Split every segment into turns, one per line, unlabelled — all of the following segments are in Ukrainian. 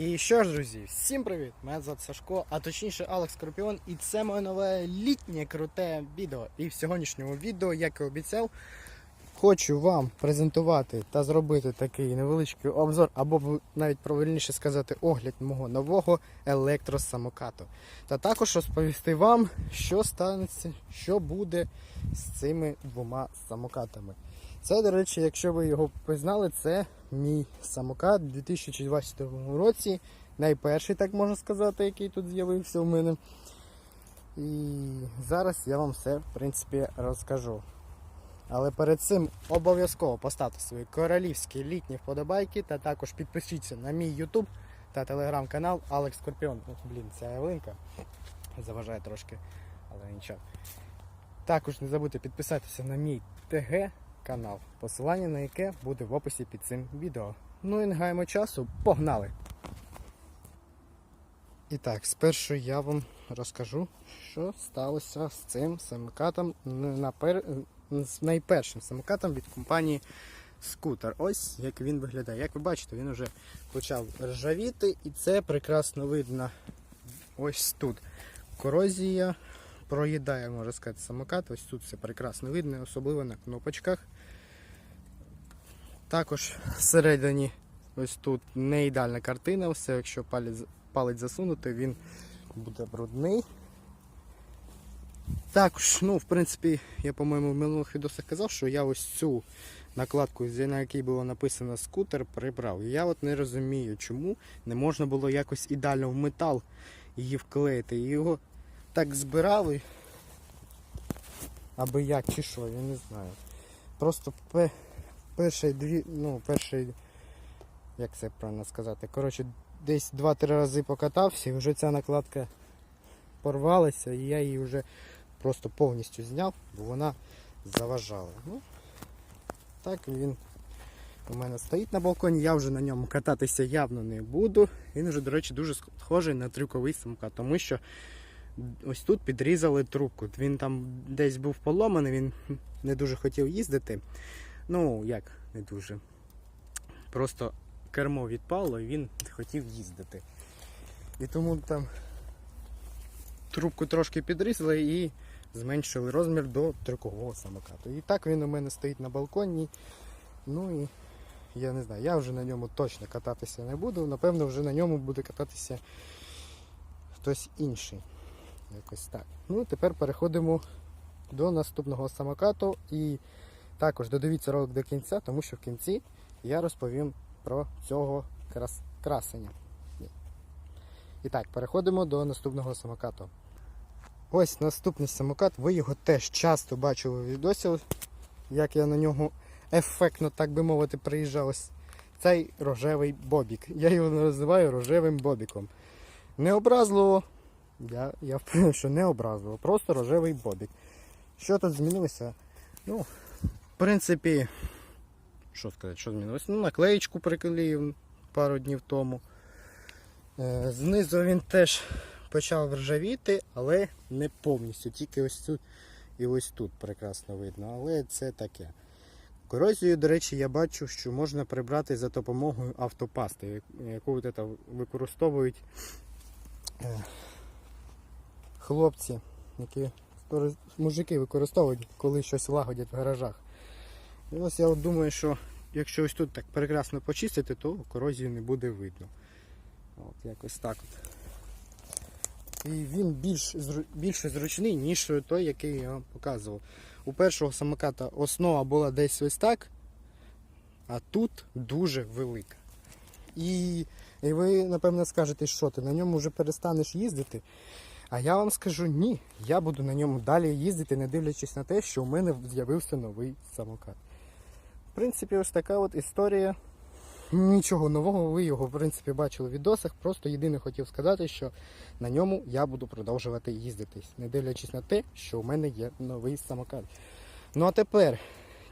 І що ж, друзі, всім привіт! Мене звати Сашко, а точніше Алекс Скорпіон, і це моє нове літнє круте відео. І в сьогоднішньому відео, як і обіцяв, хочу вам презентувати та зробити такий невеличкий обзор, або навіть правильніше сказати, огляд мого нового електросамокату. Та також розповісти вам, що станеться, що буде з цими двома самокатами. Це, до речі, якщо ви його пізнали, це мій самокат у 2020 році. Найперший, так можна сказати, який тут з'явився у мене. І зараз я вам все, в принципі, розкажу. Але перед цим обов'язково поставте свої королівські літні вподобайки та також підпишіться на мій YouTube та телеграм-канал Алекс Скорпіон. Блін, ця ялинка заважає трошки, але нічого. Також не забудьте підписатися на мій ТГ канал, посилання на яке буде в описі під цим відео. Ну і не гаємо часу, погнали! І так, спершу я вам розкажу, що сталося з цим самокатом, з найпершим самокатом від компанії Scooter. Ось як він виглядає. Як ви бачите, він вже почав ржавіти, і це прекрасно видно ось тут. Корозія проїдає, можна сказати, самокат. Ось тут все прекрасно видно, особливо на кнопочках. Також всередині ось тут не ідеальна картина, все, якщо палець, палець засунути, він буде брудний. Також, ну, в принципі, я, по-моєму, в минулих відосах казав, що я ось цю накладку, на якій було написано скутер, прибрав. І я от не розумію, чому не можна було якось ідеально в метал її вклеїти. Його так збирали, аби як чи що, я не знаю. Просто пе- перший дві, ну, перший, як це правильно сказати, коротше, десь 2-3 рази покатався і вже ця накладка порвалася, і я її вже просто повністю зняв, бо вона заважала. Ну, так він у мене стоїть на балконі, я вже на ньому кататися явно не буду. Він вже, до речі, дуже схожий на трюковий самокат, тому що ось тут підрізали трубку. Він там десь був поломаний, він не дуже хотів їздити. Ну, як не дуже. Просто кермо відпало і він хотів їздити. І тому там трубку трошки підрізали і зменшили розмір до трюкового самокату. І так він у мене стоїть на балконі. Ну і я не знаю, я вже на ньому точно кататися не буду. Напевно, вже на ньому буде кататися хтось інший. Якось так. Ну, тепер переходимо до наступного самокату. І також додивіться ролик до кінця, тому що в кінці я розповім про цього крас... красення. І так, переходимо до наступного самокату. Ось наступний самокат, ви його теж часто бачили в відосі, як я на нього ефектно, так би мовити, приїжджав. Ось Цей рожевий бобік. Я його називаю рожевим бобіком. Не образливо, я, я впевнений, що не образливо, просто рожевий бобік. Що тут змінилося? Ну, в принципі, що сказати, що змінилося? Ну, наклеєчку приклеїв пару днів тому. Е, Знизу він теж почав ржавіти, але не повністю. Тільки ось тут і ось тут прекрасно видно. Але це таке. Корозію, до речі, я бачу, що можна прибрати за допомогою автопасти, яку використовують е, хлопці, які мужики використовують, коли щось лагодять в гаражах. І ось я от думаю, що якщо ось тут так прекрасно почистити, то корозію не буде видно. От якось так от. І він більш, більше зручний, ніж той, який я вам показував. У першого самоката основа була десь ось так, а тут дуже велика. І, і ви, напевно, скажете, що ти на ньому вже перестанеш їздити. А я вам скажу ні. Я буду на ньому далі їздити, не дивлячись на те, що у мене з'явився новий самокат. В принципі, ось така от історія. Нічого нового, ви його в принципі бачили в відосах. Просто єдине хотів сказати, що на ньому я буду продовжувати їздити, не дивлячись на те, що у мене є новий самокат. Ну а тепер,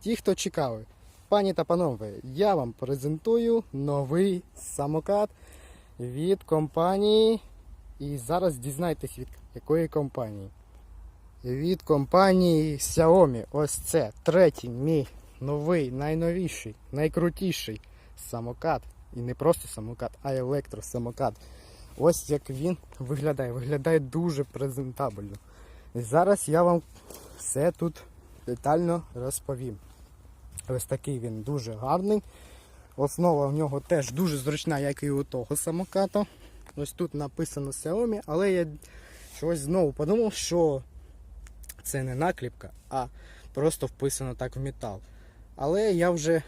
ті, хто чекав, пані та панове, я вам презентую новий самокат від компанії. І зараз дізнайтесь від якої компанії. Від компанії Xiaomi. Ось це третій мій новий, найновіший, найкрутіший самокат І не просто самокат, а електросамокат. Ось як він виглядає. Виглядає дуже презентабельно. І зараз я вам все тут детально розповім. Ось такий він дуже гарний. Основа в нього теж дуже зручна, як і у того самоката. Ось тут написано Xiaomi, але я щось знову подумав, що це не накліпка, а просто вписано так в метал. Але я вже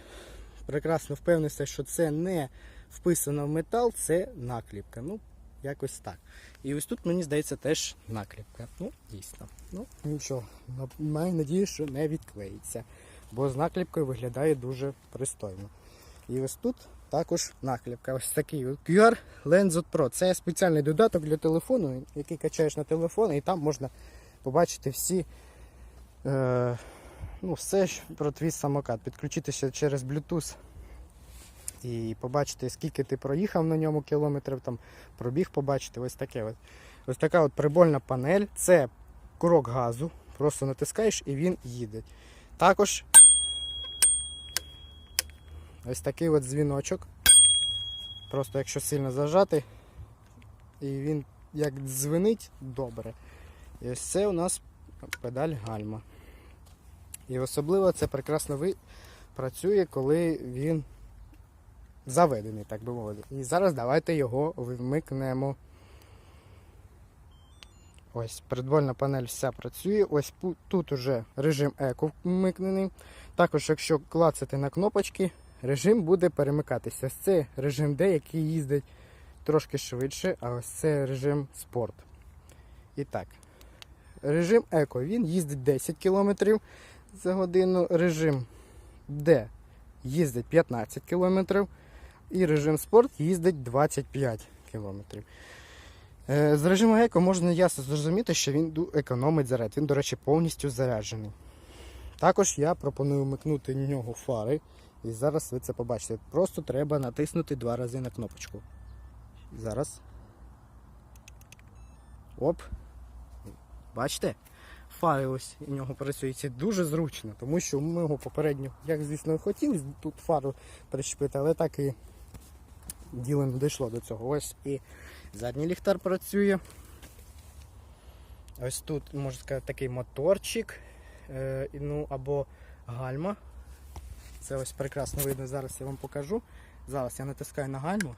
прекрасно впевнився, що це не вписано в метал, це накліпка. Ну, якось так. І ось тут, мені здається, теж накліпка. Ну, дійсно. Ну, нічого. Маю надію, що не відклеїться. Бо з накліпкою виглядає дуже пристойно. І ось тут також накліпка. Ось такий QR Lensot Pro. Це спеціальний додаток для телефону, який качаєш на телефон, і там можна побачити всі. Е, ну, все про твій самокат. Підключитися через Bluetooth і побачити, скільки ти проїхав на ньому кілометрів, там пробіг побачити. Ось таке. От. Ось така от прибольна панель. Це курок газу. Просто натискаєш і він їде. Також ось такий от дзвіночок. Просто якщо сильно зажати, і він як дзвенить добре. І ось це у нас педаль гальма. І особливо це прекрасно ви... працює, коли він заведений, так би мовити. І зараз давайте його вмикнемо. Ось, передвольна панель вся працює. Ось тут уже режим еко вмикнений. Також, якщо клацати на кнопочки, режим буде перемикатися. Ось Це режим D, який їздить трошки швидше, а ось це режим спорт. І так. Режим еко він їздить 10 км за годину. Режим D їздить 15 км. І режим спорт їздить 25 км. Е, З режиму еко можна ясно зрозуміти, що він економить заряд. Він, до речі, повністю заряджений. Також я пропоную вмикнути в нього фари. І зараз ви це побачите. Просто треба натиснути два рази на кнопочку. Зараз. Оп. Бачите? Фари ось у нього працюють. Це дуже зручно, тому що ми його попередньо, як звісно, хотів тут фару прищепити, але так і діло не дійшло до цього. Ось і задній ліхтар працює. Ось тут, можна сказати, такий моторчик, е, ну, або гальма. Це ось прекрасно видно, зараз я вам покажу. Зараз я натискаю на гальму.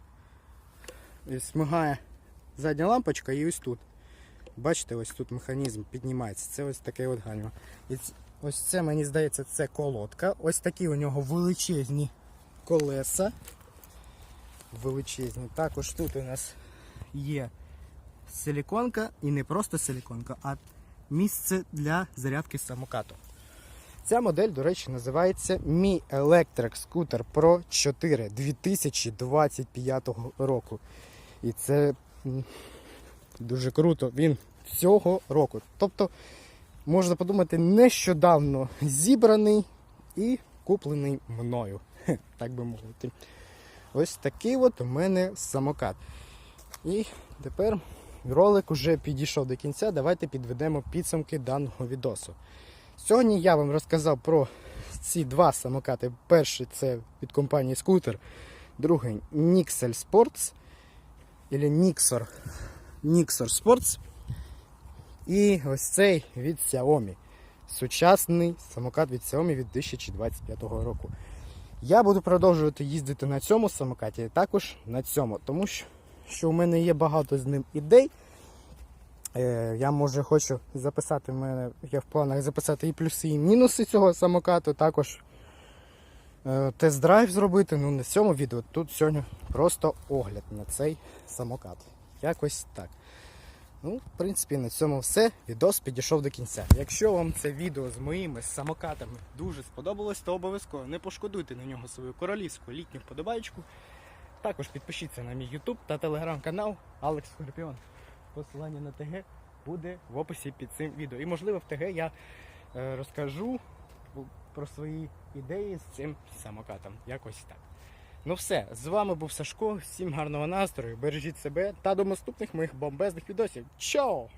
І смигає задня лампочка і ось тут. Бачите, ось тут механізм піднімається. Це ось таке от гальма. І ось це, мені здається, це колодка. Ось такі у нього величезні колеса. Величезні. Також тут у нас є силіконка і не просто силіконка, а місце для зарядки самокату. Ця модель, до речі, називається Mi Electric Scooter Pro 4 2025 року. І це дуже круто. Він цього року. Тобто, можна подумати, нещодавно зібраний і куплений мною. Так би мовити. Ось такий от у мене самокат. І тепер ролик уже підійшов до кінця. Давайте підведемо підсумки даного відосу. Сьогодні я вам розказав про ці два самокати. Перший це від компанії Scooter, другий Nixel Sports, або Nixor, Nixor Sports. І ось цей від Xiaomi. Сучасний самокат від Xiaomi від 2025 року. Я буду продовжувати їздити на цьому самокаті і також на цьому, тому що, що у мене є багато з ним ідей. Е, я може хочу записати в мене, я в планах записати і плюси, і мінуси цього самокату, також е, тест-драйв зробити. Ну, не цьому відео. Тут сьогодні просто огляд на цей самокат. Якось так. Ну, в принципі, на цьому все. Відос підійшов до кінця. Якщо вам це відео з моїми самокатами дуже сподобалось, то обов'язково не пошкодуйте на нього свою королівську літню вподобайку. Також підпишіться на мій YouTube та телеграм-канал Алекс Скорпіон. Посилання на ТГ буде в описі під цим відео. І можливо в ТГ я е, розкажу про свої ідеї з цим самокатом. Якось так. Ну все, з вами був Сашко. Всім гарного настрою, бережіть себе та до наступних моїх бомбезних відосів. Чао!